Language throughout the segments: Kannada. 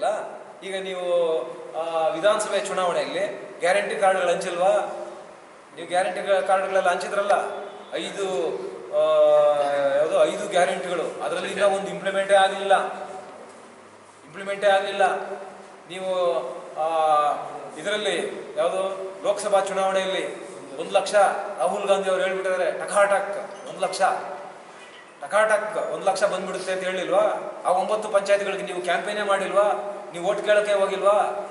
ಹೇಳ್ತಿರಲ್ಲ ಈಗ ನೀವು ವಿಧಾನಸಭೆ ಚುನಾವಣೆಯಲ್ಲಿ ಗ್ಯಾರಂಟಿ ಕಾರ್ಡ್ಗಳು ಹಂಚಿಲ್ವಾ? ನೀವು ಗ್ಯಾರಂಟಿ ಕಾರ್ಡ್ಗಳೆಲ್ಲ ಹಂಚಿದ್ರಲ್ಲ ಐದು ಯಾವುದೋ ಐದು ಗ್ಯಾರಂಟಿಗಳು ಅದರಲ್ಲಿ ಇನ್ನೂ ಒಂದು ಇಂಪ್ಲಿಮೆಂಟೇ ಆಗಲಿಲ್ಲ. ಇಂಪ್ಲಿಮೆಂಟೇ ಆಗಲಿಲ್ಲ. ನೀವು ಇದರಲ್ಲಿ ಯಾವುದು ಲೋಕಸಭಾ ಚುನಾವಣೆಯಲ್ಲಿ ಒಂದು ಲಕ್ಷ ರಾಹುಲ್ ಗಾಂಧಿ ಅವರು ಹೇಳ್ಬಿಟ್ಟಿದ್ದಾರೆ ಟಕಾಟಕ್ ಒಂದು ಲಕ್ಷ. ಟಕಾಟಕ್ ಒಂದು ಲಕ್ಷ ಬಂದ್ಬಿಡುತ್ತೆ ಅಂತ ಹೇಳಿಲ್ವಾ? ಆ ಒಂಬತ್ತು ಪಂಚಾಯತ್ಗಳಿಗೆ ನೀವು ಕ್ಯಾಂಪೇನೇ ಮಾಡಿಲ್ವಾ? ನೀವು ಓಟ್ ಕೇಳಕ್ಕೆ ಹೋಗಿಲ್ವಾ?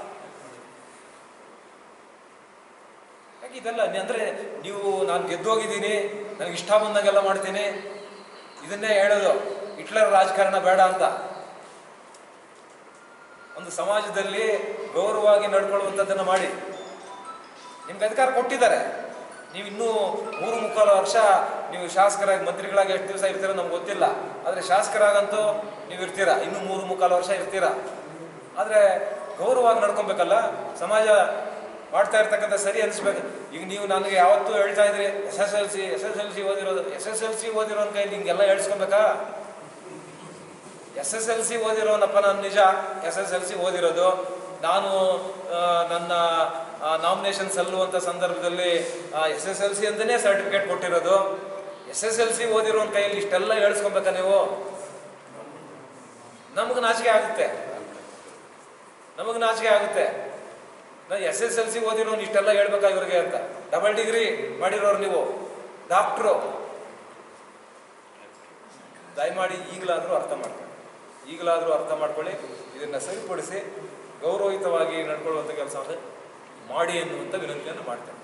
ಇದೆಲ್ಲ ಅಂದ್ರೆ ನೀವು ನಾನು ಗೆದ್ದೋಗಿದ್ದೀನಿ, ನನಗೆ ಇಷ್ಟ ಬಂದಾಗೆಲ್ಲ ಮಾಡ್ತೀನಿ. ಇದನ್ನೇ ಹೇಳೋದು. ಹಿಟ್ಲರ್ ರಾಜಕಾರಣ ಬೇಡ ಅಂತ. ಒಂದು ಸಮಾಜದಲ್ಲಿ ಗೌರವವಾಗಿ ನಡ್ಕೊಳ್ಳುವಂಥದ್ದನ್ನು ಮಾಡಿ. ನಿಮ್ಗೆ ಅಧಿಕಾರ ಕೊಟ್ಟಿದ್ದಾರೆ. ನೀವು ಇನ್ನೂ ಮೂರು ಮುಕ್ಕಾಲು ವರ್ಷ ನೀವು ಶಾಸಕರಾಗಿ ಮಂತ್ರಿಗಳಾಗಿ ಎಷ್ಟು ದಿವಸ ಇರ್ತೀರೋ ನಮ್ಗೆ ಗೊತ್ತಿಲ್ಲ. ಆದರೆ ಶಾಸಕರಾಗಂತೂ ನೀವು ಇರ್ತೀರಾ. ಇನ್ನೂ ಮೂರು ಮುಕ್ಕಾಲು ವರ್ಷ ಇರ್ತೀರಾ. ಆದರೆ ಗೌರವವಾಗಿ ನಡ್ಕೊಬೇಕಲ್ಲ. ಸಮಾಜ ಮಾಡ್ತಾ ಇರ್ತಕ್ಕಂಥ ಸರಿ ಅನಿಸ್ಬೇಕು. ಈಗ ನೀವು ನನಗೆ ಯಾವತ್ತೂ ಹೇಳ್ತಾ ಇದ್ರಿ, S S L C, S S L C ಓದಿರೋದು, ಎಸ್ ಎಸ್ ಎಲ್ ಸಿ ಓದಿರೋ ಕೈಲಿ ಹಿಂಗೆಲ್ಲ ಹೇಳ್ಸ್ಕೊಬೇಕಾ? ಎಸ್ ಎಸ್ ಎಲ್ ಸಿ ಓದಿರೋನಪ್ಪ ನಾನು ನಿಜ, ಎಸ್ ಎಸ್ ಎಲ್ ಸಿ ಓದಿರೋದು. ನಾನು ನನ್ನ ನಾಮಿನೇಷನ್ ಸಲ್ಲುವಂಥ ಸಂದರ್ಭದಲ್ಲಿ ಎಸ್ ಎಸ್ ಎಲ್ ಸಿ ಅಂತಲೇ ಸರ್ಟಿಫಿಕೇಟ್ ಕೊಟ್ಟಿರೋದು. ಎಸ್ ಎಸ್ ಎಲ್ ಸಿ ಓದಿರೋನ್ ಕೈಯಲ್ಲಿ ಇಷ್ಟೆಲ್ಲ ಹೇಳಿಸ್ಕೊಬೇಕಾ ನೀವು? ನಮಗೆ ನಾಚಿಕೆ ಆಗುತ್ತೆ. ನಮಗೆ ನಾಚಿಕೆ ಆಗುತ್ತೆ. ಎಸ್ ಎಸ್ ಎಲ್ ಸಿ ಓದಿರೋನು ಇಷ್ಟೆಲ್ಲ ಹೇಳ್ಬೇಕಾ ಇವ್ರಿಗೆ ಅಂತ? ಡಬಲ್ ಡಿಗ್ರಿ ಮಾಡಿರೋರು ನೀವು. ಡಾಕ್ಟ್ರು ದಯಮಾಡಿ ಈಗಲಾದರೂ ಅರ್ಥ ಮಾಡ್ಕೊಳ್ಳಿ. ಈಗಲಾದರೂ ಅರ್ಥ ಮಾಡ್ಕೊಳ್ಳಿ. ಇದನ್ನು ಸರಿಪಡಿಸಿ ಗೌರವಯುತವಾಗಿ ನಡ್ಕೊಳ್ಳುವಂಥ ಕೆಲಸವನ್ನು ಮಾಡಿ ಎನ್ನುವಂಥ ವಿನಂತಿಯನ್ನು ಮಾಡ್ತೇನೆ.